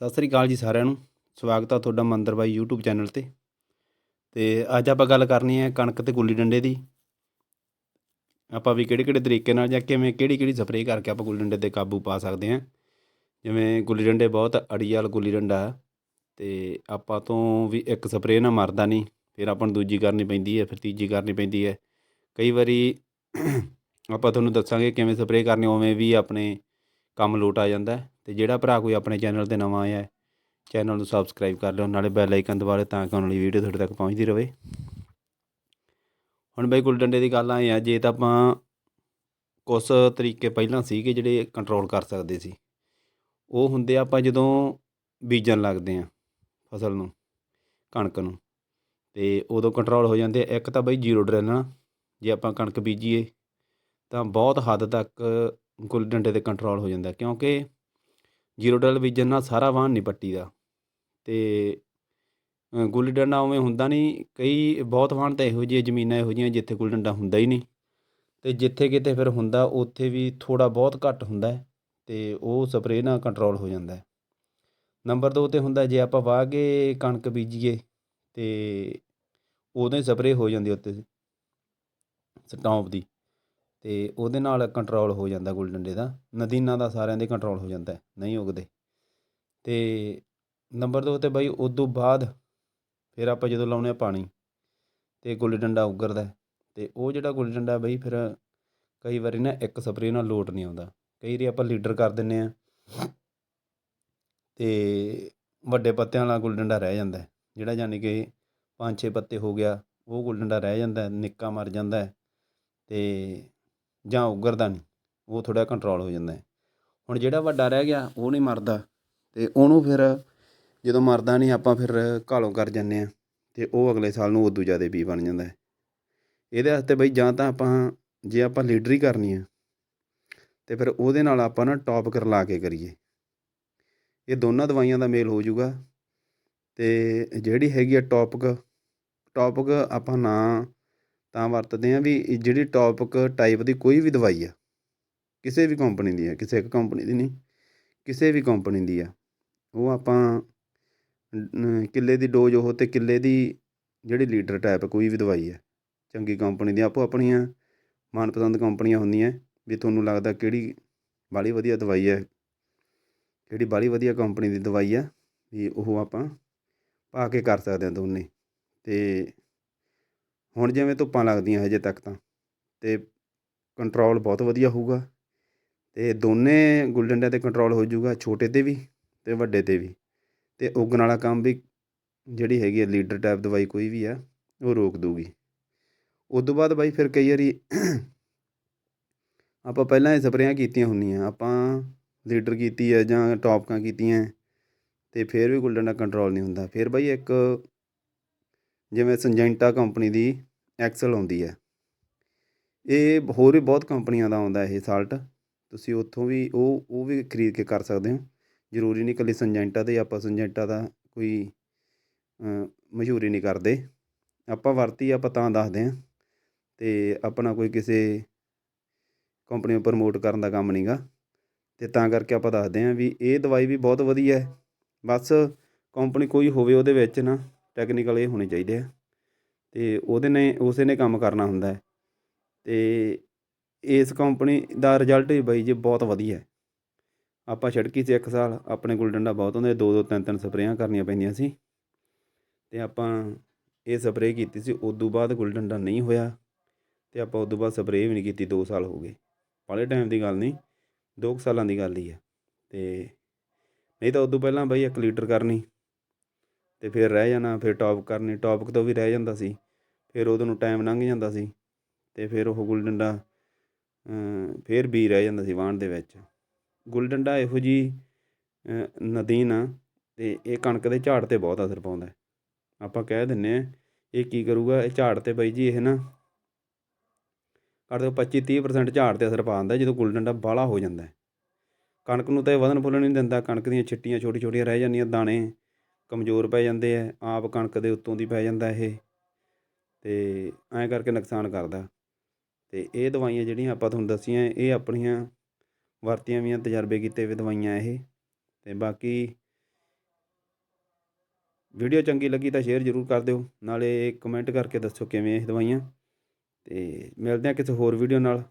ਸਤਿ ਸ੍ਰੀ ਅਕਾਲ ਜੀ ਸਾਰਿਆਂ ਨੂੰ। ਸਵਾਗਤ ਆ ਤੁਹਾਡਾ ਮੰਦਰ ਬਾਈ YouTube ਚੈਨਲ ਤੇ। ਤੇ ਅੱਜ ਆਪਾਂ ਗੱਲ ਕਰਨੀ ਹੈ ਕਣਕ ਤੇ ਗੁੱਲੀ ਡੰਡੇ ਦੀ। ਆਪਾਂ ਵੀ ਕਿਹੜੇ ਕਿਹੜੇ ਤਰੀਕੇ ਨਾਲ ਜਾਂ ਕਿਵੇਂ ਕਿਹੜੀ ਕਿਹੜੀ ਸਪਰੇਅ ਕਰਕੇ ਆਪਾਂ ਗੁੱਲੀ ਡੰਡੇ ਤੇ ਕਾਬੂ ਪਾ ਸਕਦੇ ਹਾਂ। ਜਿਵੇਂ ਗੁੱਲੀ ਡੰਡੇ ਬਹੁਤ ਅੜੀ ਵਾਲਾ ਗੁੱਲੀ ਡੰਡਾ ਹੈ। ਤੇ ਆਪਾਂ ਤੋਂ ਵੀ ਇੱਕ ਸਪਰੇਅ ਨਾ ਮਰਦਾ ਨਹੀਂ, ਫਿਰ ਆਪਾਂ ਨੂੰ ਦੂਜੀ ਕਰਨੀ ਪੈਂਦੀ ਹੈ, ਫਿਰ ਤੀਜੀ ਕਰਨੀ ਪੈਂਦੀ ਹੈ। ਕਈ ਵਾਰੀ ਆਪਾਂ ਤੁਹਾਨੂੰ ਦੱਸਾਂਗੇ ਕਿਵੇਂ ਸਪਰੇਅ ਕਰਨੀ, ਉਵੇਂ ਵੀ ਆਪਣੇ ਕੰਮ ਲੋਟ ਆ ਜਾਂਦਾ ਅਤੇ ਜਿਹੜਾ ਭਰਾ ਕੋਈ ਆਪਣੇ ਚੈਨਲ ਤੇ ਨਵਾਂ ਆਇਆ ਚੈਨਲ ਨੂੰ ਸਬਸਕ੍ਰਾਈਬ ਕਰ ਲਿਓ, ਨਾਲੇ ਬੈਲ ਆਈਕਨ ਦਬਾ ਲਿਓ ਤਾਂ ਕਿ ਆਉਣ ਵਾਲੀ ਵੀਡੀਓ ਤੁਹਾਡੇ ਤੱਕ ਪਹੁੰਚਦੀ ਰਹੇ। ਹੁਣ ਬਈ ਗੁੱਲ ਡੰਡੇ ਦੀ ਗੱਲ ਆਏ ਆ, ਜੇ ਤਾਂ ਆਪਾਂ ਕੁਛ ਤਰੀਕੇ ਪਹਿਲਾਂ ਸੀਗੇ ਜਿਹੜੇ ਕੰਟਰੋਲ ਕਰ ਸਕਦੇ ਸੀ, ਉਹ ਹੁੰਦੇ ਆਪਾਂ ਜਦੋਂ ਬੀਜਣ ਲੱਗਦੇ ਆ ਫਸਲ ਨੂੰ, ਕਣਕ ਨੂੰ, ਤੇ ਉਦੋਂ ਕੰਟਰੋਲ ਹੋ ਜਾਂਦੇ ਇੱਕ ਤਾਂ ਬਈ ਜ਼ੀਰੋ ਡਰਿਲ ਨਾਲ ਜੇ ਆਪਾਂ ਕਣਕ ਬੀਜੀਏ ਤਾਂ ਬਹੁਤ ਹੱਦ ਤੱਕ ਗੁੱਲ ਡੰਡੇ ਤੇ ਕੰਟਰੋਲ ਹੋ ਜਾਂਦਾ, ਕਿਉਂਕਿ ਜ਼ੀਰੋ ਡਰਿਲ ਬੀਜਣ ਨਾਲ ਸਾਰਾ ਵਾਹਣ ਨਹੀਂ ਪੱਟੀ ਦਾ ਤੇ ਗੁੱਲੀ ਡੰਡਾ ਉਵੇਂ ਹੁੰਦਾ ਨਹੀਂ, ਕਈ ਬਹੁਤ ਵਾਹਣ ਤਾਂ ਇਹੋ ਜਿਹੀਆਂ ਜ਼ਮੀਨਾਂ ਇਹੋ ਜਿਹੀਆਂ ਜਿੱਥੇ ਗੁੱਲੀ ਡੰਡਾ ਹੁੰਦਾ ਹੀ ਨਹੀਂ। ਤੇ ਜਿੱਥੇ ਕਿਤੇ ਫਿਰ ਹੁੰਦਾ, ਉੱਥੇ ਵੀ ਥੋੜਾ ਬਹੁਤ ਘੱਟ ਹੁੰਦਾ ਹੈ ਤੇ ਉਹ ਸਪਰੇਅ ਨਾਲ ਕੰਟਰੋਲ ਹੋ ਜਾਂਦਾ ਨੰਬਰ 2 ਤੇ ਹੁੰਦਾ, ਜੇ ਆਪਾਂ ਵਾਹ ਕੇ ਕਣਕ ਬੀਜੀਏ ਤੇ ਉਦੋਂ ਹੀ ਸਪਰੇਅ ਹੋ ਜਾਂਦੀ ਉੱਤੇ, ਸਟੌਂਪ ਦੀ। ਅਤੇ ਉਹਦੇ ਨਾਲ ਕੰਟਰੋਲ ਹੋ ਜਾਂਦਾ ਗੁੱਲੀ ਡੰਡੇ ਦਾ। ਨਦੀਨਾਂ ਦਾ ਸਾਰਿਆਂ ਦੇ ਕੰਟਰੋਲ ਹੋ ਜਾਂਦਾ ਨਹੀਂ ਉਗਦੇ। ਅਤੇ ਨੰਬਰ ਦੋ ਤੇ ਬਾਈ ਉਦੋਂ ਬਾਅਦ ਫਿਰ ਆਪਾਂ ਜਦੋਂ ਲਾਉਂਦੇ ਆ ਪਾਣੀ ਅਤੇ ਗੁੱਲੀ ਡੰਡਾ ਉੱਗਰਦਾ ਅਤੇ ਉਹ ਜਿਹੜਾ ਗੁੱਲੀ ਡੰਡਾ ਬਈ, ਫਿਰ ਕਈ ਵਾਰੀ ਨਾ ਇੱਕ ਸਪਰੇਅ ਨਾਲ ਲੋਟ ਨਹੀਂ ਆਉਂਦਾ। ਕਈ ਵਾਰੀ ਆਪਾਂ ਲੀਡਰ ਕਰ ਦਿੰਨੇ ਆ ਤੇ ਵੱਡੇ ਪੱਤਿਆਂ ਵਾਲਾ ਗੁੱਲੀ ਡੰਡਾ ਰਹਿ ਜਾਂਦਾ ਜਿਹੜਾ ਯਾਨੀ ਕਿ ਪੰਜ ਛੇ ਪੱਤੇ ਹੋ ਗਿਆ, ਉਹ ਗੁੱਲੀ ਡੰਡਾ ਰਹਿ ਜਾਂਦਾ ਨਿੱਕਾ ਮਰ ਜਾਂਦਾ ਹੈ। ਤੇ ਜਾਂ ਉਗਰਦਾ ਨਹੀਂ, ਉਹ ਥੋੜ੍ਹਾ ਕੰਟਰੋਲ ਹੋ ਜਾਂਦਾ ਹੁਣ ਜਿਹੜਾ ਵੱਡਾ ਰਹਿ ਗਿਆ, ਉਹ ਨਹੀਂ ਮਰਦਾ ਅਤੇ ਉਹਨੂੰ ਫਿਰ ਜਦੋਂ ਮਰਦਾ ਨਹੀਂ, ਆਪਾਂ ਫਿਰ ਘਾਲੋਂ ਕਰ ਜਾਂਦੇ ਹਾਂ ਅਤੇ ਉਹ ਅਗਲੇ ਸਾਲ ਨੂੰ ਉਦੋਂ ਜ਼ਿਆਦਾ ਬੀ ਬਣ ਜਾਂਦਾ ਇਹਦੇ ਵਾਸਤੇ ਬਈ ਜਾਂ ਤਾਂ ਆਪਾਂ, ਜੇ ਆਪਾਂ ਲੀਡਰੀ ਕਰਨੀ ਆ ਤੇ ਫਿਰ ਉਹਦੇ ਨਾਲ ਆਪਾਂ ਨਾ ਟੌਪ ਕਰ ਲਾ ਕੇ ਕਰੀਏ। ਇਹ ਦੋਨਾਂ ਦਵਾਈਆਂ ਦਾ ਮੇਲ ਹੋ ਜਾਊਗਾ ਤੇ ਜਿਹੜੀ ਹੈਗੀ ਆ ਟੌਪਕ ਟੌਪਕ ਆਪਾਂ ਨਾ ਤਾਂ ਵਰਤਦੇ ਹਾਂ ਵੀ ਜਿਹੜੀ ਟੋਪਕ ਟਾਈਪ ਦੀ ਕੋਈ ਵੀ ਦਵਾਈ ਆ, ਕਿਸੇ ਵੀ ਕੰਪਨੀ ਦੀ ਆ, ਕਿਸੇ ਇੱਕ ਕੰਪਨੀ ਦੀ ਨਹੀਂ, ਕਿਸੇ ਵੀ ਕੰਪਨੀ ਦੀ ਆ, ਉਹ ਆਪਾਂ ਕਿੱਲੇ ਦੀ ਡੋਜ਼ ਉਹ ਤੇ ਕਿੱਲੇ ਦੀ ਜਿਹੜੀ ਲੀਟਰ ਟਾਈਪ ਕੋਈ ਵੀ ਦਵਾਈ ਹੈ ਚੰਗੀ ਕੰਪਨੀ ਦੀ, ਆਪੋ ਆਪਣੀਆਂ ਮਨਪਸੰਦ ਕੰਪਨੀਆਂ ਹੁੰਦੀਆਂ, ਵੀ ਤੁਹਾਨੂੰ ਲੱਗਦਾ ਕਿਹੜੀ ਬਾਹਲੀ ਵਧੀਆ ਦਵਾਈ ਹੈ ਕਿਹੜੀ ਬਾਹਲੀ ਵਧੀਆ ਕੰਪਨੀ ਦੀ ਦਵਾਈ ਆ, ਵੀ ਉਹ ਆਪਾਂ ਪਾ ਕੇ ਕਰ ਸਕਦੇ ਹਾਂ ਦੋਨੇ, ਤੇ ਹੁਣ ਜਿਵੇਂ ਧੁੱਪਾਂ ਲੱਗਦੀਆਂ ਹਜੇ ਤੱਕ ਤਾਂ, ਤੇ ਕੰਟਰੋਲ ਬਹੁਤ ਵਧੀਆ ਹੋਊਗਾ। ਤੇ ਦੋਨੇ ਗੁੱਲੀ ਡੰਡਿਆਂ 'ਤੇ ਕੰਟਰੋਲ ਹੋ ਜਾਊਗਾ, ਛੋਟੇ 'ਤੇ ਵੀ ਤੇ ਵੱਡੇ 'ਤੇ ਵੀ। ਤੇ ਉਗਣ ਵਾਲਾ ਕੰਮ ਵੀ ਜਿਹੜੀ ਹੈਗੀ ਆ ਲੀਡਰ ਟਾਈਪ ਦਵਾਈ ਕੋਈ ਵੀ ਆ, ਉਹ ਰੋਕ ਦੂਗੀ ਉਸ ਤੋਂ ਬਾਅਦ ਬਾਈ ਫਿਰ ਕਈ ਵਾਰੀ ਆਪਾਂ ਪਹਿਲਾਂ ਇਹ ਸਪਰੇਆਂ ਕੀਤੀਆਂ ਹੁੰਦੀਆਂ, ਆਪਾਂ ਲੀਡਰ ਕੀਤੀ ਹੈ ਜਾਂ ਟੌਪਕਾਂ ਕੀਤੀਆਂ, ਤੇ ਫਿਰ ਵੀ ਗੁੱਲੀ ਡੰਡਾ ਕੰਟਰੋਲ ਨਹੀਂ ਹੁੰਦਾ। ਫਿਰ ਬਾਈ ਇੱਕ ਜਿਵੇਂ ਸੰਜੈਂਟਾ ਕੰਪਨੀ ਦੀ ਐਕਸਲ ਆਉਂਦੀ ਹੈ। ਇਹ ਹੋਰ ਵੀ ਬਹੁਤ ਕੰਪਨੀਆਂ ਦਾ ਆਉਂਦਾ ਇਹ ਸਾਲਟ ਤੁਸੀਂ ਉੱਥੋਂ ਵੀ ਉਹ ਉਹ ਵੀ ਖਰੀਦ ਕੇ ਕਰ ਸਕਦੇ ਹੋ। ਜ਼ਰੂਰੀ ਨਹੀਂ ਇਕੱਲੀ ਸੰਜੈਂਟਾ ਦੇ ਆਪਾਂ ਸੰਜੈਂਟਾ ਦਾ ਕੋਈ ਮਸ਼ਹੂਰੀ ਨਹੀਂ ਕਰਦੇ। ਆਪਾਂ ਵਰਤੀ, ਆਪਾਂ ਤਾਂ ਦੱਸਦੇ ਹਾਂ। ਤੇ ਆਪਣਾ ਕੋਈ ਕਿਸੇ ਕੰਪਨੀ ਨੂੰ ਪ੍ਰਮੋਟ ਕਰਨ ਦਾ ਕੰਮ ਨਹੀਂਗਾ। ਤੇ ਤਾਂ ਕਰਕੇ ਆਪਾਂ ਦੱਸਦੇ ਹਾਂ ਵੀ ਇਹ ਦਵਾਈ ਵੀ ਬਹੁਤ ਵਧੀਆ ਹੈ। ਬਸ ਕੰਪਨੀ ਕੋਈ ਹੋਵੇ ਉਹਦੇ ਵਿੱਚ ਨਾ। ਟੈਕਨੀਕਲ ਇਹ ਹੋਣੇ ਚਾਹੀਦੇ ਆ। ਤੇ ਉਹਦੇ ਨੇ, ਉਸੇ ਨੇ ਕੰਮ ਕਰਨਾ ਹੁੰਦਾ ਹੈ। ਤੇ ਇਸ ਕੰਪਨੀ ਦਾ ਰਿਜ਼ਲਟ ਵੀ ਬਾਈ ਜੀ ਬਹੁਤ ਵਧੀਆ ਆਪਾਂ ਛੜਕੀ ਸੀ ਇੱਕ ਸਾਲ, ਆਪਣੇ ਕੋਲ ਡੰਡਾ ਬਹੁਤ ਹੁੰਦਾ ਦੋ ਦੋ ਤਿੰਨ ਤਿੰਨ ਸਪਰੇਆਂ ਕਰਨੀਆਂ ਪੈਂਦੀਆਂ ਸੀ। ਤੇ ਆਪਾਂ ਇਹ ਸਪਰੇਅ ਕੀਤੀ ਸੀ, ਉਦੋਂ ਬਾਅਦ ਗੁੱਲ ਡੰਡਾ ਨਹੀਂ ਹੋਇਆ। ਤੇ ਆਪਾਂ ਉਦੋਂ ਬਾਅਦ ਸਪਰੇਅ ਵੀ ਨਹੀਂ ਕੀਤੀ 2 ਸਾਲ ਹੋ ਗਏ। ਬਾਹਲੇ ਟਾਈਮ ਦੀ ਗੱਲ ਨਹੀਂ 2 ਸਾਲਾਂ ਦੀ ਗੱਲ ਹੀ ਹੈ। ਤੇ ਨਹੀਂ ਤਾਂ ਉਦੋਂ ਪਹਿਲਾਂ ਬਾਈ 1 ਲੀਟਰ ਕਰਨੀ। ਅਤੇ ਫਿਰ ਰਹਿ ਜਾਣਾ, ਫਿਰ ਟੋਪ ਕਰਨੀ ਟੌਪਕ ਤੋਂ ਵੀ ਰਹਿ ਜਾਂਦਾ ਸੀ। ਫਿਰ ਉਹਦੇ ਨੂੰ ਟਾਈਮ ਲੰਘ ਜਾਂਦਾ ਸੀ ਅਤੇ ਫਿਰ ਉਹ ਗੁੱਲ ਡੰਡਾ ਫਿਰ ਵੀ ਰਹਿ ਜਾਂਦਾ ਸੀ ਵਾਹਣ ਦੇ ਵਿੱਚ। ਗੁੱਲ ਡੰਡਾ ਇਹੋ ਜੀ ਨਦੀਨ ਆ ਅਤੇ ਇਹ ਕਣਕ ਦੇ ਝਾੜ ਤੇ ਬਹੁਤ ਅਸਰ ਪਾਉਂਦਾ। ਆਪਾਂ ਕਹਿ ਦਿੰਨੇ ਆ, ਇਹ ਕੀ ਕਰੂਗਾ? ਇਹ ਝਾੜ ਤੇ ਬਾਈ ਜੀ ਇਹ ਨਾ ਘੱਟ ਤੋਂ 25 30% ਝਾੜ ਤੇ ਅਸਰ ਪਾ ਦਿੰਦਾ ਜਦੋਂ ਗੁੱਲ ਡੰਡਾ ਬਾਹਲਾ ਹੋ ਜਾਂਦਾ। ਕਣਕ ਨੂੰ ਤਾਂ ਇਹ ਵਧਣ ਫੁੱਲਣ ਨਹੀਂ ਦਿੰਦਾ, ਕਣਕ ਦੀਆਂ ਛਿੱਟੀਆਂ ਛੋਟੀ ਛੋਟੀਆਂ ਰਹਿ ਜਾਂਦੀਆਂ, ਦਾਣੇ ਕਮਜ਼ੋਰ ਪੈ ਜਾਂਦੇ ਹੈ ਆਪ ਕਣਕ ਦੇ ਉੱਤੋਂ ਦੀ ਪੈ ਜਾਂਦਾ ਇਹ ਅਤੇ ਐਂ ਕਰਕੇ ਨੁਕਸਾਨ ਕਰਦਾ। ਅਤੇ ਇਹ ਦਵਾਈਆਂ ਜਿਹੜੀਆਂ ਆਪਾਂ ਤੁਹਾਨੂੰ ਦੱਸੀਆਂ, ਇਹ ਆਪਣੀਆਂ ਵਰਤੀਆਂ ਵੀਆਂ ਤਜਰਬੇ ਕੀਤੇ ਵੀ ਦਵਾਈਆਂ ਇਹ ਅਤੇ ਬਾਕੀ ਵੀਡੀਓ ਚੰਗੀ ਲੱਗੀ ਤਾਂ ਸ਼ੇਅਰ ਜ਼ਰੂਰ ਕਰ ਦਿਓ, ਨਾਲੇ ਕਮੈਂਟ ਕਰਕੇ ਦੱਸੋ ਕਿਵੇਂ ਇਹ ਦਵਾਈਆਂ ਅਤੇ ਮਿਲਦੇ ਹਾਂ ਕਿਸੇ ਹੋਰ ਵੀਡੀਓ ਨਾਲ।